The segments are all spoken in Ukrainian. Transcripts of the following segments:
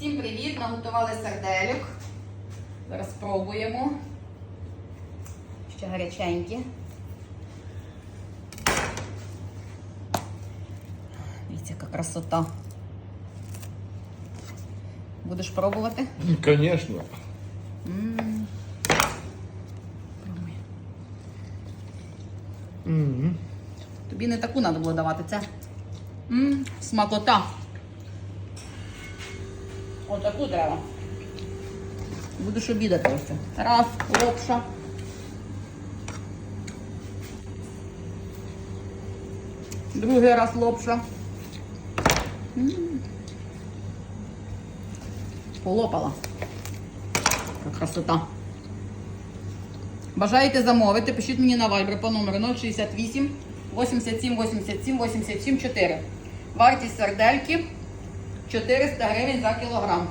Всім привіт! Наготували серделюк. Зараз спробуємо. Ще гаряченькі. Дивіться, яка красота. Будеш пробувати? М. Тобі не таку треба було давати, це м смакота. Отаку треба. Будеш обідати ось. Раз, лапша. Другий раз лапша. М. Полопала. Яка красота. Бажаєте замовити? Пишіть мені на Viber по номеру 068 87 87 87 4. Вартість сардельки 400 гривень за кілограм.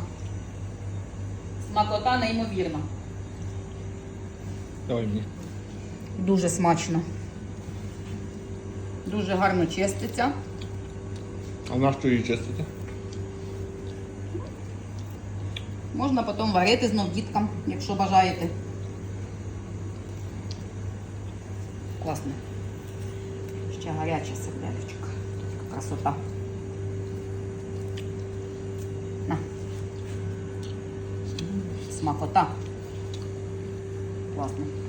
Смакота неймовірна. Давай мені. Дуже смачно. Дуже гарно чиститься. А на що її чистити? Можна потім варити знов діткам, якщо бажаєте. Класно. Ще гаряче сердечко. Така красота. На. М, Смакота. Класно.